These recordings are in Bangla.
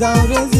without resistance.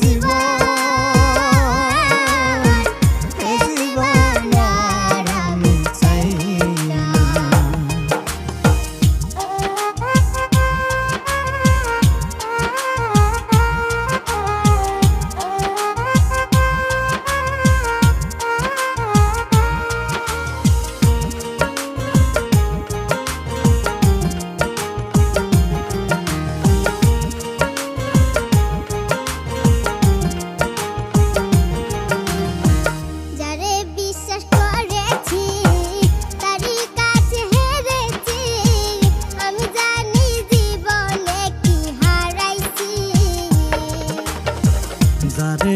Viva